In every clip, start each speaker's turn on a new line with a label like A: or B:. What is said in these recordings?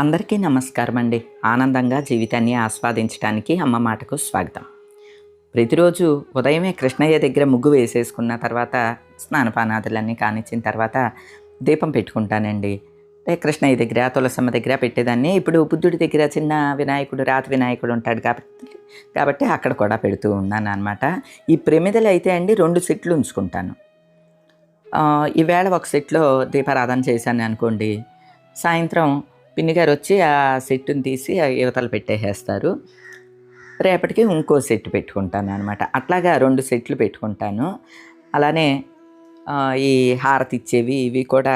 A: అందరికీ నమస్కారం అండి ఆనందంగా జీవితాన్ని ఆస్వాదించడానికి అమ్మ మాటకు స్వాగతం. ప్రతిరోజు ఉదయమే కృష్ణయ్య దగ్గర ముగ్గు వేసేసుకున్న తర్వాత స్నానపానాదులన్నీ కానిచ్చిన తర్వాత దీపం పెట్టుకుంటానండి. కృష్ణయ్య దగ్గర తులసమ్మ దగ్గర పెట్టేదాన్ని. ఇప్పుడు బుద్ధుడి దగ్గర చిన్న వినాయకుడు రాతి వినాయకుడు ఉంటాడు కాబట్టి కాబట్టి అక్కడ కూడా పెడుతూ ఉన్నాను అనమాట ఈ ప్రమిదలు అయితే అండి రెండు సెట్లు ఉంచుకుంటాను. ఈవేళ ఒక సెట్లో దీపారాధన చేశాను అనుకోండి. సాయంత్రం పిన్ని గారు వచ్చి ఆ సెట్టుని తీసి ఆ యువతలు పెట్టేసేస్తారు. రేపటికి ఇంకో సెట్ పెట్టుకుంటాను అనమాట అట్లాగా రెండు సెట్లు పెట్టుకుంటాను. అలానే ఈ హారతి ఇచ్చేవి ఇవి కూడా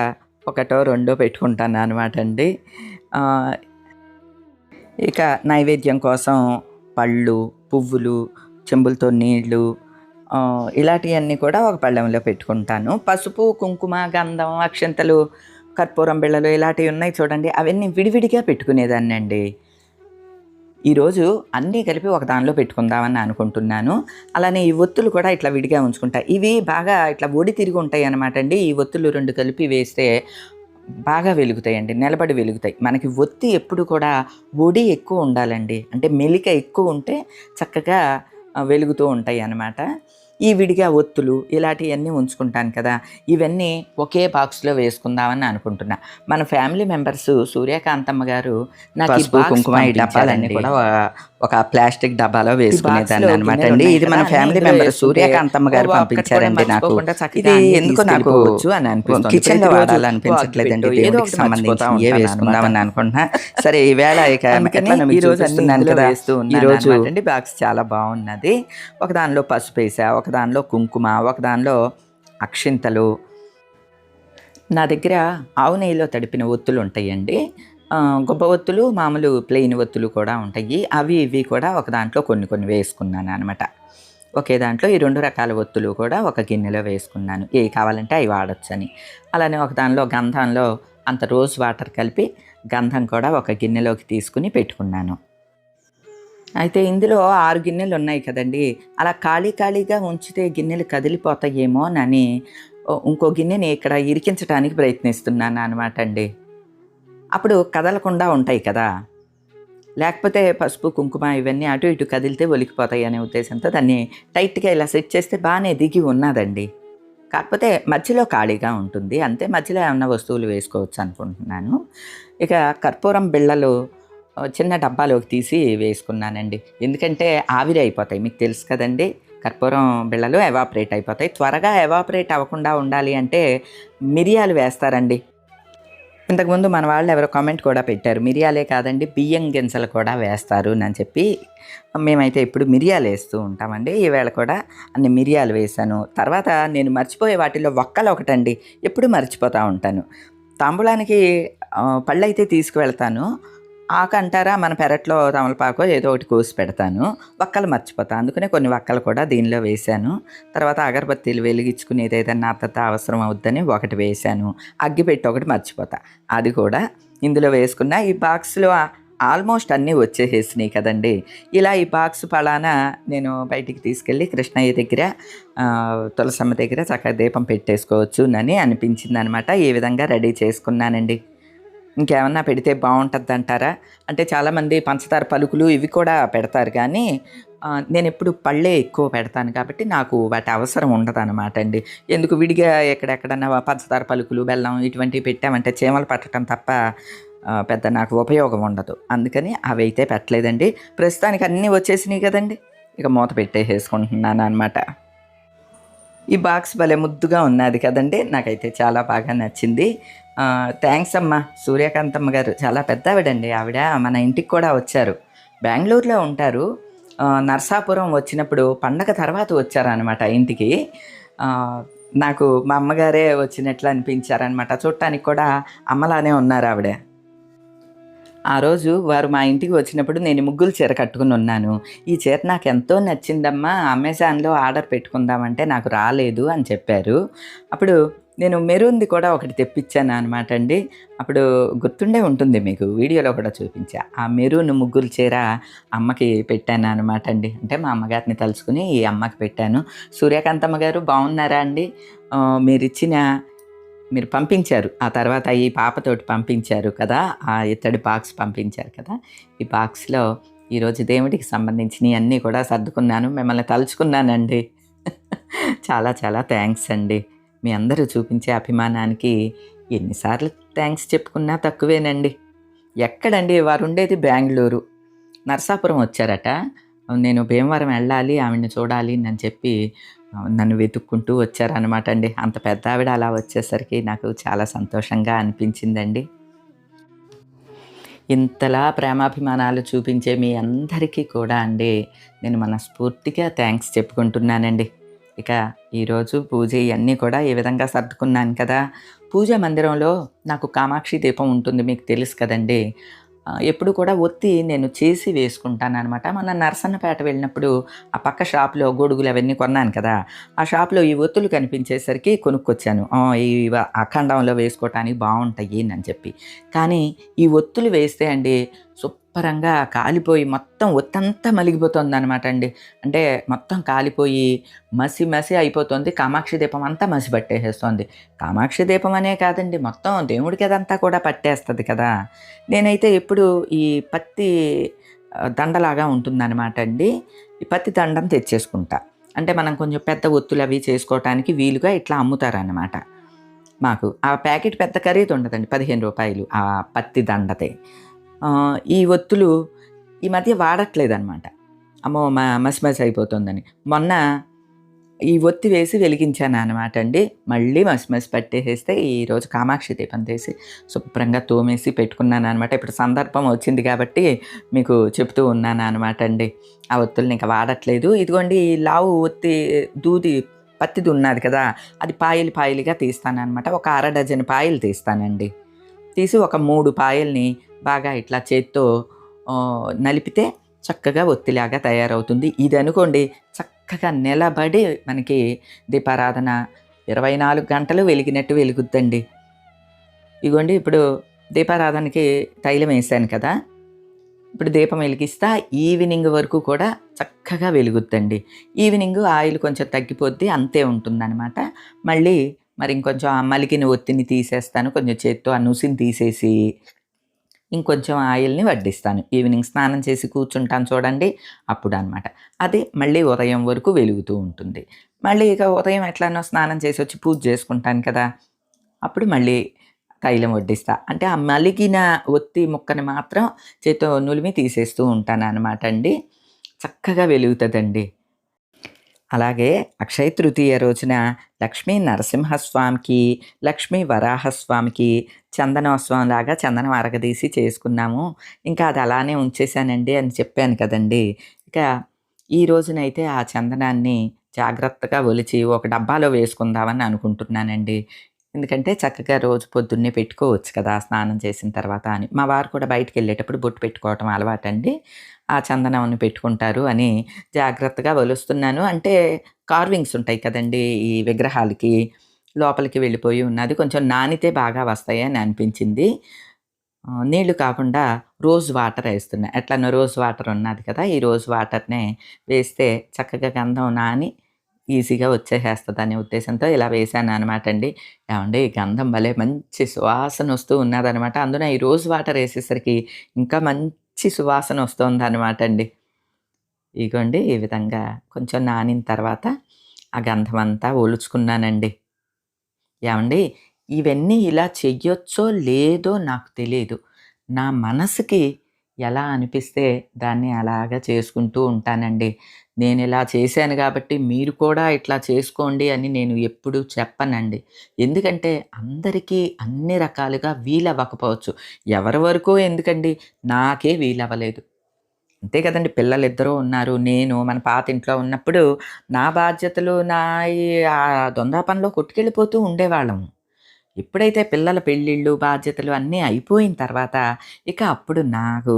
A: ఒకటో రెండో పెట్టుకుంటాను అనమాట అండి. ఇక నైవేద్యం కోసం పళ్ళు పువ్వులు చెంబులతో నీళ్ళు ఇలాంటివన్నీ కూడా ఒక పళ్ళెంలో పెట్టుకుంటాను. పసుపు కుంకుమ గంధం అక్షంతలు కర్పూరం బిళ్ళలు ఇలాంటివి ఉన్నాయి చూడండి. అవన్నీ విడివిడిగా పెట్టుకునేదాన్ని అండి ఈరోజు అన్నీ కలిపి ఒక దానిలో పెట్టుకుందామని అనుకుంటున్నాను. అలానే ఈ ఒత్తులు కూడా ఇట్లా విడిగా ఉంచుకుంటా. ఇవి బాగా ఇట్లా ఒడి తిరిగి ఉంటాయి అనమాట అండి. ఈ ఒత్తులు రెండు కలిపి వేస్తే బాగా వెలుగుతాయండి. నిలబడి వెలుగుతాయి. మనకి ఒత్తి ఎప్పుడు కూడా ఒడి ఎక్కువ ఉండాలండి. అంటే మెలిక ఎక్కువ ఉంటే చక్కగా వెలుగుతూ ఉంటాయి అన్నమాట. ఈ విడిగా ఒత్తులు ఇలాంటివన్నీ ఉంచుకుంటాను కదా. ఇవన్నీ ఒకే బాక్స్లో వేసుకుందామని అనుకుంటున్నా. మన ఫ్యామిలీ మెంబర్స్ సూర్యకాంతమ్మ గారు నాకు
B: కుంకుమ ఈ డబ్బాలన్నీ. కూడా ఒక ప్లాస్టిక్ డబ్బాలో వేసుకునేదాన్ని అనమాట అండి. ఇది మన ఫ్యామిలీ మెంబర్ సూర్యకాంతమ్మ గారు పంపించారండి నాకు. ఇది ఎందుకు నాకు
A: అని అనిపిస్తుంది. కిచెన్లో
B: వాడాలనిపించట్లేదండి దేవుడికి సంబంధించి ఏ వేసుకుందామని అనుకుంటున్నా. సరే ఈవేళ ఇక
A: ఈ రోజు
B: కదా. ఈ రోజు
A: బాక్స్ చాలా బాగున్నది. ఒక దానిలో పసుపు వేసా ఒక దానిలో కుంకుమ ఒకదానిలో అక్షింతలు. నా దగ్గర ఆవు నెయ్యిలో తడిపిన ఒత్తులు ఉంటాయండి. గొప్ప ఒత్తులు మామూలు ప్లెయిన్ ఒత్తులు కూడా ఉంటాయి. అవి ఇవి కూడా ఒక దాంట్లో కొన్ని కొన్ని వేసుకున్నాను అనమాట ఒకే దాంట్లో ఈ రెండు రకాల ఒత్తులు కూడా ఒక గిన్నెలో వేసుకున్నాను. ఏవి కావాలంటే అవి వాడచ్చని. అలానే ఒక దానిలో గంధంలో అంత రోజ్ వాటర్ కలిపి గంధం కూడా ఒక గిన్నెలోకి తీసుకుని పెట్టుకున్నాను. అయితే ఇందులో ఆరు గిన్నెలు ఉన్నాయి కదండి. అలా ఖాళీ ఖాళీగా ఉంచితే గిన్నెలు కదిలిపోతాయేమో అని ఇంకో గిన్నెని ఇక్కడ ఇరికించడానికి ప్రయత్నిస్తున్నాను అనమాట అండి. అప్పుడు కదలకుండా ఉంటాయి కదా. లేకపోతే పసుపు కుంకుమ ఇవన్నీ అటు ఇటు కదిలితే ఒలికిపోతాయి అనే ఉద్దేశంతో దాన్ని టైట్గా ఇలా సెట్ చేస్తే బాగానే దిగి ఉన్నదండి. కాకపోతే మధ్యలో ఖాళీగా ఉంటుంది. అంతే మధ్యలో ఏమన్నా వస్తువులు వేసుకోవచ్చు అనుకుంటున్నాను. ఇక కర్పూరం బిళ్ళలు చిన్న డబ్బాలోకి తీసి వేసుకున్నానండి. ఎందుకంటే ఆవిరి అయిపోతాయి మీకు తెలుసు కదండి. కర్పూరం బిళ్ళలు ఎవాపరేట్ అయిపోతాయి. త్వరగా ఎవాపరేట్ అవ్వకుండా ఉండాలి అంటే మిరియాలు వేస్తారండి. ఇంతకుముందు మన వాళ్ళు ఎవరో కామెంట్ కూడా పెట్టారు మిరియాలే కాదండి బియ్యం గింజలు కూడా వేస్తారు అని చెప్పి. మేమైతే ఇప్పుడు మిరియాలు వేస్తూ ఉంటామండి. ఈవేళ కూడా అన్ని మిరియాలు వేశాను. తర్వాత నేను మర్చిపోయే వాటిలో ఒక్కలు ఒకటండి. ఎప్పుడు మర్చిపోతూ ఉంటాను. తాంబూలానికి పళ్ళైతే పళ్ళు అయితే తీసుకువెళ్తాను. ఆకు అంటారా మన పెరట్లో తమలపాకు ఏదో ఒకటి కోసి పెడతాను. వక్కలు మర్చిపోతాను అందుకనే కొన్ని వక్కలు కూడా దీనిలో వేశాను. తర్వాత అగరబత్తీలు వెలిగించుకునేది ఏదైనా అత్తత అవసరం అవుద్దని ఒకటి వేశాను. అగ్గిపెట్టి ఒకటి మర్చిపోతా. అది కూడా ఇందులో వేసుకున్న ఈ బాక్స్లో ఆల్మోస్ట్ అన్నీ వచ్చేసేసినాయి కదండి. ఇలా ఈ బాక్స్ పలానా నేను బయటికి తీసుకెళ్ళి కృష్ణయ్య దగ్గర తులసమ్మ దగ్గర చక్కగా దీపం పెట్టేసుకోవచ్చు అని అనిపించింది అనమాట ఈ విధంగా రెడీ చేసుకున్నానండి. ఇంకేమన్నా పెడితే బాగుంటుంది అంటారా అంటే చాలామంది పంచదార పలుకులు ఇవి కూడా పెడతారు కానీ నేను ఎప్పుడు పళ్ళే ఎక్కువ పెడతాను కాబట్టి నాకు వాటి అవసరం ఉండదు అనమాట అండి. ఎందుకు విడిగా ఎక్కడెక్కడన్నా పంచదార పలుకులు బెల్లం ఇటువంటివి పెట్టామంటే చీమలు పట్టడం తప్ప పెద్ద నాకు ఉపయోగం ఉండదు. అందుకని అవి అయితే పెట్టలేదండి. ప్రస్తుతానికి అన్నీ వచ్చేసినాయి కదండి. ఇక మూత పెట్టేసేసుకుంటున్నాను అనమాట ఈ బాక్స్ భలే ముద్దుగా ఉన్నది కదండి. నాకైతే చాలా బాగా నచ్చింది. థ్యాంక్స్ అమ్మా. సూర్యకాంతమ్మ గారు చాలా పెద్ద ఆవిడండి ఆవిడ మన ఇంటికి కూడా వచ్చారు. బెంగళూరులో ఉంటారు. నర్సాపురం వచ్చినప్పుడు పండగ తర్వాత వచ్చారనమాట ఇంటికి. నాకు మా అమ్మగారే వచ్చినట్లు అనిపించారనమాట చూడటానికి కూడా అమ్మలానే ఉన్నారు ఆవిడ. ఆ రోజు వారు మా ఇంటికి వచ్చినప్పుడు నేను ముగ్గులు చీర కట్టుకుని ఉన్నాను. ఈ చీర నాకు ఎంతో నచ్చిందమ్మా అమెజాన్లో ఆర్డర్ పెట్టుకుందామంటే నాకు రాలేదు అని చెప్పారు. అప్పుడు నేను మెరూన్ది కూడా ఒకటి తెప్పించాను అనమాట అండి. అప్పుడు గుర్తుండే ఉంటుంది మీకు వీడియోలో కూడా చూపించా. ఆ మెరూన్ ముగ్గులు చీర అమ్మకి పెట్టాను అనమాట అండి. అంటే మా అమ్మగారిని తలుచుకుని ఈ అమ్మకి పెట్టాను. సూర్యకాంతమ్మ గారు బాగున్నారా అండి? మీరిచ్చిన మీరు పంపించారు. ఆ తర్వాత ఈ పాపతోటి పంపించారు కదా ఆ ఇత్తడి బాక్స్ పంపించారు కదా. ఈ బాక్స్లో ఈరోజు దేవుడికి సంబంధించినవి అన్నీ కూడా సర్దుకున్నాను. మిమ్మల్ని తలుచుకున్నానండి. చాలా చాలా థ్యాంక్స్ అండి. మీ అందరూ చూపించే అభిమానానికి ఎన్నిసార్లు థ్యాంక్స్ చెప్పుకున్నా తక్కువేనండి. ఎక్కడండి? వారు ఉండేది బెంగళూరు. నర్సాపురం వచ్చారట. నేను భీమవరం వెళ్ళాలి ఆవిడని చూడాలి అని చెప్పి నన్ను వెతుక్కుంటూ వచ్చారనమాట అండి. అంత పెద్ద ఆవిడ అలా వచ్చేసరికి నాకు చాలా సంతోషంగా అనిపించిందండి. ఇంతలా ప్రేమాభిమానాలు చూపించే మీ అందరికీ కూడా అండి నేను మనస్ఫూర్తిగా థ్యాంక్స్ చెప్పుకుంటున్నానండి. ఇక ఈరోజు పూజ ఇవన్నీ కూడా ఈ విధంగా సర్దుకున్నాను కదా. పూజ మందిరంలో నాకు కామాక్షి దీపం ఉంటుంది మీకు తెలుసు కదండి. ఎప్పుడు కూడా ఒత్తి నేను చేసి వేసుకుంటాను అనమాట మన నరసన్నపేట వెళ్ళినప్పుడు ఆ పక్క షాప్లో గొడుగులు అవన్నీ కొన్నాను కదా ఆ షాప్లో ఈ ఒత్తులు కనిపించేసరికి కొనుక్కొచ్చాను. ఆ, ఈ అఖండంలో వేసుకోవటానికి బాగుంటాయి అని చెప్పి. కానీ ఈ ఒత్తులు వేస్తే అండి శుభ్రంగా కాలిపోయి మొత్తం ఒత్తంతా మలిగిపోతుంది అనమాట అండి. అంటే మొత్తం కాలిపోయి మసి మసి అయిపోతుంది. కామాక్షి దీపం అంతా మసి పట్టేసేస్తుంది. కామాక్షి దీపం అనే కాదండి. మొత్తం దేవుడికి అదంతా కూడా పట్టేస్తుంది కదా. నేనైతే ఎప్పుడు ఈ పత్తి దండలాగా ఉంటుందన్నమాట అండి. ఈ పత్తి దండం తెచ్చేసుకుంటా. అంటే మనం కొంచెం పెద్ద ఒత్తులు అవి చేసుకోవటానికి వీలుగా ఇట్లా అమ్ముతారన్నమాట. మాకు ఆ ప్యాకెట్ పెద్ద ఖరీదు ఉండదండి. పదిహేను రూపాయలు ఆ పత్తి దండతే ఈ ఒత్తులు ఈ మధ్య వాడట్లేదన్నమాట. అమ్మో మా మస్మస్ అయిపోతుందని. మొన్న ఈ ఒత్తి వేసి వెలిగించాను అనమాట అండి. మళ్ళీ మసి పట్టేసేస్తే ఈరోజు కామాక్షి దీపం తీసి శుభ్రంగా తోమేసి పెట్టుకున్నాను అనమాట ఇప్పుడు సందర్భం వచ్చింది కాబట్టి మీకు చెప్తూ ఉన్నాను అనమాట అండి. ఆ ఒత్తుల్ని ఇంకా వాడట్లేదు. ఇదిగోండి ఈ లావు ఒత్తి దూది పత్తిది ఉన్నది కదా అది పాయలు పాయలుగా తీస్తాను అనమాట ఒక అర డజన్ పాయలు తీస్తానండి. తీసి ఒక మూడు పాయల్ని బాగా ఇట్లా చేత్తో నలిపితే చక్కగా ఒత్తిలాగా తయారవుతుంది. ఇది అనుకోండి చక్కగా నిలబడి మనకి దీపారాధన ఇరవై నాలుగు గంటలు వెలిగినట్టు వెలుగుద్దండి. ఇగోండి ఇప్పుడు దీపారాధనకి తైలం వేసాను కదా? ఇప్పుడు దీపం వెలిగిస్తా ఈవినింగ్ వరకు కూడా చక్కగా వెలుగుద్దండి. ఈవినింగ్ ఆయిల్ కొంచెం తగ్గిపోద్ది అంతే ఉంటుందన్నమాట. మళ్ళీ మరి ఇంకొంచెం ఆ ఒత్తిని తీసేస్తాను కొంచెం చేత్తో ఆ నుసిని తీసేసి ఇంకొంచెం ఆయిల్ని వడ్డిస్తాను. ఈవినింగ్ స్నానం చేసి కూర్చుంటాను చూడండి. అప్పుడు అనమాట అది మళ్ళీ ఉదయం వరకు వెలుగుతూ ఉంటుంది. మళ్ళీ ఇక ఉదయం ఎట్లానో స్నానం చేసి వచ్చి పూజ చేసుకుంటాను కదా. అప్పుడు మళ్ళీ తైలం వడ్డిస్తా. అంటే ఆ మలిగిన ఒత్తి ముక్కని మాత్రం చేతితో నులిమి తీసేస్తూ ఉంటాను అనమాట అండి. చక్కగా వెలుగుతుందండి. అలాగే అక్షయ తృతీయ రోజున లక్ష్మీ నరసింహస్వామికి లక్ష్మీ వరాహస్వామికి చందనోత్సవం లాగా చందనం అరగదీసి చేసుకున్నాము. ఇంకా అది అలానే ఉంచేశానండి అని చెప్పాను కదండి. ఇక ఈ రోజునైతే ఆ చందనాన్ని జాగ్రత్తగా ఒలిచి ఒక డబ్బాలో వేసుకుందామని అనుకుంటున్నానండి. ఎందుకంటే చక్కగా రోజు పొద్దున్నే పెట్టుకోవచ్చు కదా స్నానం చేసిన తర్వాత అని. మా వారు కూడా బయటికి వెళ్ళేటప్పుడు బొట్టు పెట్టుకోవటం అలవాటండి. ఆ చందనం పెట్టుకుంటారు అని జాగ్రత్తగా వలుస్తున్నాను. అంటే కార్వింగ్స్ ఉంటాయి కదండి ఈ విగ్రహాలకి లోపలికి వెళ్ళిపోయి ఉన్నది. కొంచెం నానితే బాగా వస్తాయి అని అనిపించింది. నీళ్ళు కాకుండా రోజ్ వాటర్ వేస్తున్నా. ఎట్లనో రోజ్ వాటర్ ఉన్నది కదా ఈ రోజ్ వాటర్నే వేస్తే చక్కగా గంధం నాని ఈజీగా వచ్చేసేస్తుంది అనే ఉద్దేశంతో ఇలా వేసాను అనమాట అండి ఏమండి ఈ గంధం భలే మంచి సువాసన వస్తూ ఉన్నదనమాట అందున ఈ రోజ్ వాటర్ వేసేసరికి ఇంకా మంచి సువాసన వస్తుంది అనమాట అండి ఇగోండి ఈ విధంగా కొంచెం నానిన తర్వాత ఆ గంధం అంతా ఒలుచుకున్నానండి. ఏమండి ఇవన్నీ ఇలా చెయ్యొచ్చో లేదో నాకు తెలియదు నా మనసుకి ఎలా అనిపిస్తే దాన్ని అలాగా చేసుకుంటూ ఉంటానండి. నేను ఇలా చేశాను కాబట్టి మీరు కూడా ఇట్లా చేసుకోండి అని నేను ఎప్పుడూ చెప్పనండి. ఎందుకంటే అందరికీ అన్ని రకాలుగా వీలవ్వకపోవచ్చు. ఎవరి వరకు ఎందుకండి? నాకే వీలవ్వలేదు. అంతే కదండి పిల్లలు ఇద్దరూ ఉన్నారు. నేను మన పాత ఇంట్లో ఉన్నప్పుడు నా బాధ్యతలు నా ఈ ఆ దొంగ పనిలో కొట్టుకెళ్ళిపోతూ ఉండేవాళ్ళము ఎప్పుడైతే పిల్లల పెళ్ళిళ్ళు బాధ్యతలు అన్నీ అయిపోయిన తర్వాత ఇక అప్పుడు నాకు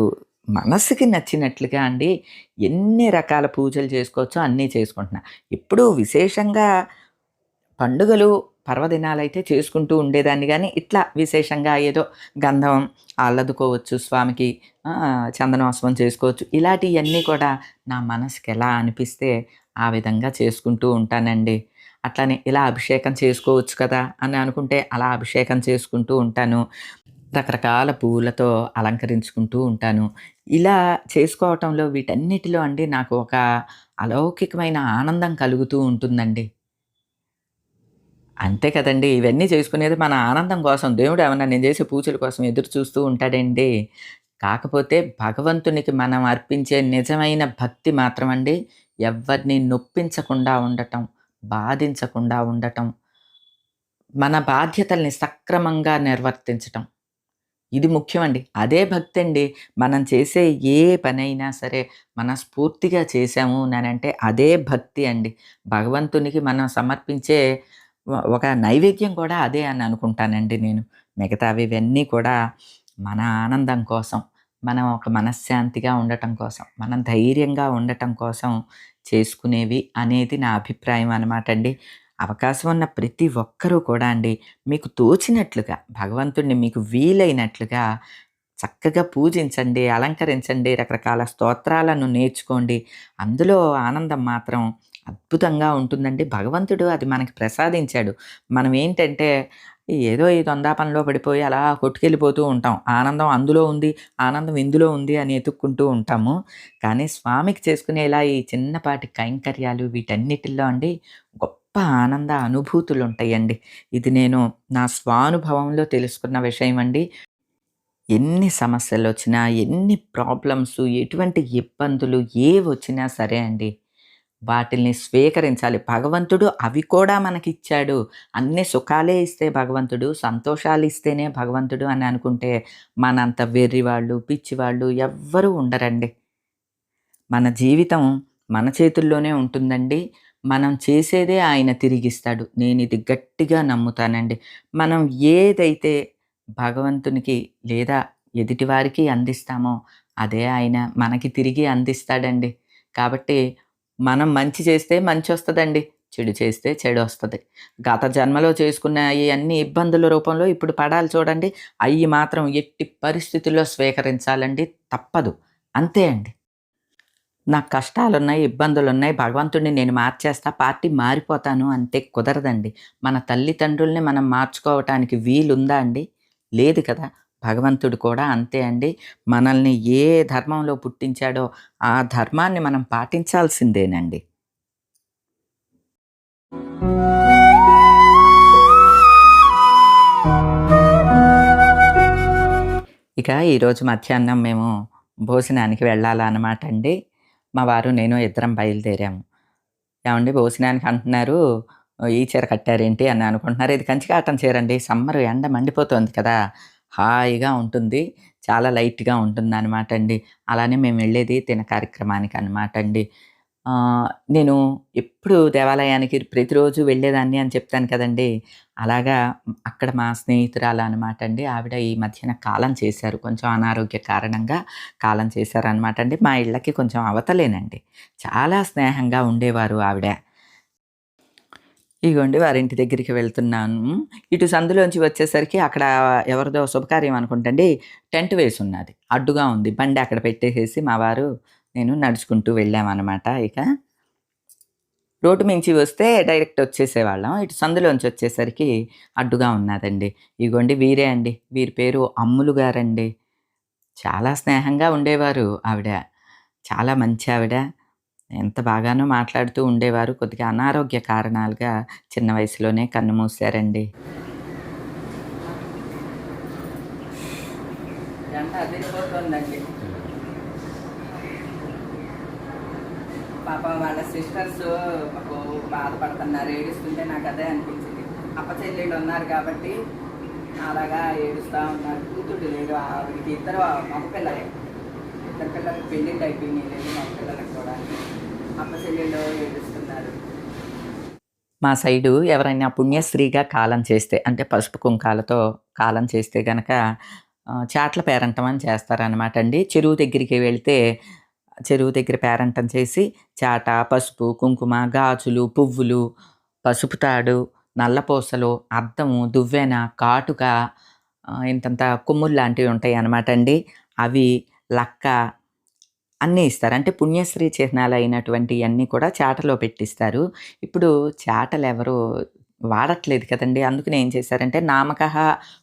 A: మనసుకి నచ్చినట్లుగా అండి ఎన్ని రకాల పూజలు చేసుకోవచ్చో అన్నీ చేసుకుంటున్నా. ఇప్పుడు విశేషంగా పండుగలు పర్వదినాలు అయితే చేసుకుంటూ ఉండేదాన్ని కానీ ఇట్లా విశేషంగా ఏదో గంధం అల్లదుకోవచ్చు స్వామికి చందనోత్సవం చేసుకోవచ్చు. ఇలాంటివన్నీ కూడా నా మనసుకి ఎలా అనిపిస్తే ఆ విధంగా చేసుకుంటూ ఉంటానండి. అట్లానే ఇలా అభిషేకం చేసుకోవచ్చు కదా అని అనుకుంటే అలా అభిషేకం చేసుకుంటూ ఉంటాను. రకరకాల పువ్వులతో అలంకరించుకుంటూ ఉంటాను. ఇలా చేసుకోవటంలో వీటన్నిటిలో అండి నాకు ఒక అలౌకికమైన ఆనందం కలుగుతూ ఉంటుందండి. అంతే కదండి ఇవన్నీ చేసుకునేది మన ఆనందం కోసం. దేవుడు ఏమన్నా నేను చేసే పూజల కోసం ఎదురు చూస్తూ ఉంటాడండి. కాకపోతే భగవంతునికి మనం అర్పించే నిజమైన భక్తి మాత్రం అండి ఎవరిని నొప్పించకుండా ఉండటం బాధించకుండా ఉండటం మన బాధ్యతల్ని సక్రమంగా నిర్వర్తించటం. ఇది ముఖ్యమండి. అదే భక్తి అండి మనం చేసే ఏ పనైనా సరే మనస్ఫూర్తిగా చేసాము అంటే అదే భక్తి అండి. భగవంతునికి మనం సమర్పించే ఒక నైవేద్యం కూడా అదే అని అనుకుంటానండి నేను. మిగతావి ఇవన్నీ కూడా మన ఆనందం కోసం మనం ఒక మనశ్శాంతిగా ఉండటం కోసం మనం ధైర్యంగా ఉండటం కోసం చేసుకునేవి అనేది నా అభిప్రాయం అనమాట అండి. అవకాశం ఉన్న ప్రతి ఒక్కరూ కూడా అండి మీకు తోచినట్లుగా భగవంతుడిని మీకు వీలైనట్లుగా చక్కగా పూజించండి అలంకరించండి రకరకాల స్తోత్రాలను నేర్చుకోండి. అందులో ఆనందం మాత్రం అద్భుతంగా ఉంటుందండి. భగవంతుడు అది మనకి ప్రసాదించాడు. మనం ఏంటంటే ఏదో ఈ దొందాపనలో పడిపోయి అలా కొట్టుకెళ్ళిపోతూ ఉంటాం. ఆనందం అందులో ఉంది ఆనందం ఇందులో ఉంది అని ఎతుక్కుంటూ ఉంటాము. కానీ స్వామికి చేసుకునే ఇలా ఈ చిన్నపాటి కైంకర్యాలు వీటన్నిటిలో అండి గొప్ప ఆనంద అనుభూతులు ఉంటాయండి ఇది నేను నా స్వానుభవంలో తెలుసుకున్న విషయం అండి ఎన్ని సమస్యలు వచ్చినా ఎన్ని ప్రాబ్లమ్స్ ఎటువంటి ఇబ్బందులు ఏ వచ్చినా సరే అండి వాటిల్ని స్వీకరించాలి. భగవంతుడు అవి కూడా మనకిచ్చాడు. అన్ని సుఖాలే ఇస్తే భగవంతుడు సంతోషాలు ఇస్తేనే భగవంతుడు అని అనుకుంటే మనంత వెర్రివాళ్ళు పిచ్చివాళ్ళు ఎవ్వరూ ఉండరండి. మన జీవితం మన చేతుల్లోనే ఉంటుందండి. మనం చేసేదే ఆయన తిరిగిస్తాడు. నేను ఇది గట్టిగా నమ్ముతానండి. మనం ఏదైతే భగవంతునికి లేదా ఎదుటివారికి అందిస్తామో అదే ఆయన మనకి తిరిగి అందిస్తాడండి. కాబట్టి మనం మంచి చేస్తే మంచి వస్తుందండి చెడు చేస్తే చెడు వస్తుంది గత జన్మలో చేసుకున్న అన్ని ఇబ్బందుల రూపంలో ఇప్పుడు పడాలి చూడండి. అవి మాత్రం ఎట్టి పరిస్థితుల్లో స్వీకరించాలండి తప్పదు. అంతే అండి. నాకు కష్టాలు ఉన్నాయి ఇబ్బందులు ఉన్నాయి భగవంతుడిని నేను మార్చేస్తా పార్టీ మారిపోతాను అంతే కుదరదండి. మన తల్లిదండ్రుల్ని మనం మార్చుకోవటానికి వీలుందా అండి? లేదు కదా. భగవంతుడు కూడా అంతే అండి. మనల్ని ఏ ధర్మంలో పుట్టించాడో ఆ ధర్మాన్ని మనం పాటించాల్సిందేనండి. ఇక ఈరోజు మధ్యాహ్నం మేము భోజనానికి వెళ్ళాలన్నమాట అండి. మా వారు నేను ఇద్దరం బయలుదేరాము. ఏమండి భోజనానికి అంటున్నారు ఈ చీర కట్టారేంటి? అని అనుకుంటున్నారు. ఇది కంచి కాటన్ చీర అండి సమ్మర్ ఎండ మండిపోతుంది కదా. హాయిగా ఉంటుంది. చాలా లైట్గా ఉంటుంది అనమాట అండి. అలానే మేము వెళ్ళేది తిన కార్యక్రమానికి అనమాట అండి. నేను ఎప్పుడు దేవాలయానికి ప్రతిరోజు వెళ్ళేదాన్ని అని చెప్తాను కదండి. అలాగా అక్కడ మా స్నేహితురాలు అనమాట అండి. ఆవిడ ఈ మధ్యన కాలం చేశారు. కొంచెం అనారోగ్య కారణంగా కాలం చేశారనమాట అండి. మా ఇళ్ళకి కొంచెం అవతలేనండి. చాలా స్నేహంగా ఉండేవారు ఆవిడ. ఇగోండి వారింటి దగ్గరికి వెళ్తున్నాను. ఇటు సందులోంచి వచ్చేసరికి అక్కడ ఎవరిదో శుభకార్యం అనుకుంటండి టెంట్ వేసి ఉన్నది అడ్డుగా ఉంది. బండి అక్కడ పెట్టేసేసి మా వారు నేను నడుచుకుంటూ వెళ్ళామన్నమాట ఇక. రోడ్డు మించి వస్తే డైరెక్ట్ వచ్చేసేవాళ్ళం. ఇటు సందులోంచి వచ్చేసరికి అడ్డుగా ఉన్నదండి. ఇగోండి వీరే అండి. వీరి పేరు అమ్ములు గారండి. చాలా స్నేహంగా ఉండేవారు ఆవిడ. చాలా మంచి ఆవిడ. ఎంత బాగానో మాట్లాడుతూ ఉండేవారు. కొద్దిగా అనారోగ్య కారణాలుగా చిన్న వయసులోనే కన్ను మూసారండి పాప వాళ్ళ సిస్టర్స్ బాధపడుతున్నారు ఏడుస్తుంటే నాకు అదే అనిపించింది. అప్ప చెల్లెళ్ళు ఉన్నారు కాబట్టి అలాగా ఏడుస్తూ ఉన్నారు. కూతుడు లేడు ఆవిడకి ఇద్దరు మగ పిల్లలే. ఇద్దరు పిల్లలకి పెళ్ళిళ్ళు అయిపోయినాయి లేదు మగ పిల్లలకు కూడా. అప్ప చెల్లెళ్ళు ఏడుస్తున్నారు. మా సైడు ఎవరైనా పుణ్యశ్రీగా కాలం చేస్తే అంటే పసుపు కుంకాలతో కాలం చేస్తే గనక చాట్ల పేరంటం అని చేస్తారనమాట అండి. చెరువు దగ్గరికి వెళితే చెరువు దగ్గర పేరంటం చేసి చాట పసుపు కుంకుమ గాజులు పువ్వులు పసుపు తాడు నల్లపూసలు అద్దము దువ్వెన కాటుక ఇంతంత కొమ్ములు లాంటివి ఉంటాయి అన్నమాట అండి. అవి లక్క అన్నీ ఇస్తారు. అంటే పుణ్యశ్రీ చిహ్నాలు అయినటువంటి అన్నీ కూడా చాటలో పెట్టిస్తారు. ఇప్పుడు చాటలు ఎవరు వాడట్లేదు కదండి. అందుకని ఏం చేశారంటే నామకహ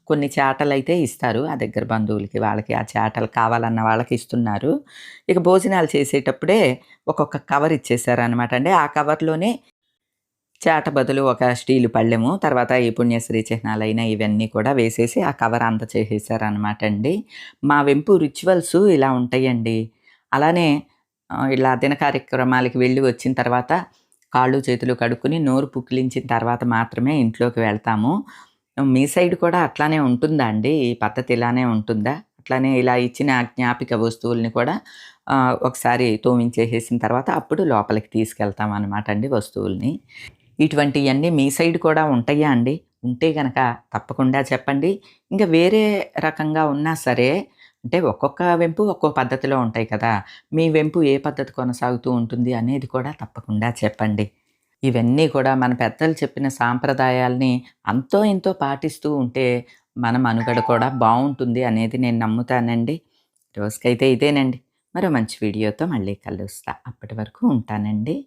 A: కొన్ని చేటలు అయితే ఇస్తారు. ఆ దగ్గర బంధువులకి వాళ్ళకి ఆ చేటలు కావాలన్న వాళ్ళకి ఇస్తున్నారు. ఇక భోజనాలు చేసేటప్పుడే ఒక్కొక్క కవర్ ఇచ్చేసారనమాట అండి. ఆ కవర్లోనే చేట బదులు ఒక స్టీలు పళ్ళెము తర్వాత ఈ పుణ్యశ్రీ చిహ్నాలైన ఇవన్నీ కూడా వేసేసి ఆ కవర్ అంత చేసేసారనమాట అండి. మా వెంపు రిచువల్స్ ఇలా ఉంటాయండి. అలానే ఇలా దిన కార్యక్రమాలకి వెళ్ళి వచ్చిన తర్వాత కాళ్ళు చేతులు కడుక్కుని నోరు పుక్కిలించిన తర్వాత మాత్రమే ఇంట్లోకి వెళ్తాము. మీ సైడ్ కూడా అట్లానే ఉంటుందా అండి? ఈ పద్ధతి ఇలానే ఉంటుందా? అట్లానే ఇలా ఇచ్చిన జ్ఞాపిక వస్తువుల్ని కూడా ఒకసారి తోమించేసేసిన తర్వాత అప్పుడు లోపలికి తీసుకెళ్తాం అనమాట అండి వస్తువుల్ని. ఇటువంటివన్నీ మీ సైడ్ కూడా ఉంటాయా అండి? ఉంటే గనక తప్పకుండా చెప్పండి. ఇంకా వేరే రకంగా ఉన్నా సరే అంటే ఒక్కొక్క వెంపు ఒక్కో పద్ధతిలో ఉంటాయి కదా. మీ వెంపు ఏ పద్ధతి కొనసాగుతూ ఉంటుంది అనేది కూడా తప్పకుండా చెప్పండి. ఇవన్నీ కూడా మన పెద్దలు చెప్పిన సాంప్రదాయాల్ని అంతో ఇంతో పాటిస్తూ ఉంటే మన మనుగడ కూడా బాగుంటుంది అనేది నేను నమ్ముతానండి. రోజుకైతే ఇదేనండి. మరో మంచి వీడియోతో మళ్ళీ కలుస్తా. అప్పటి వరకు ఉంటానండి.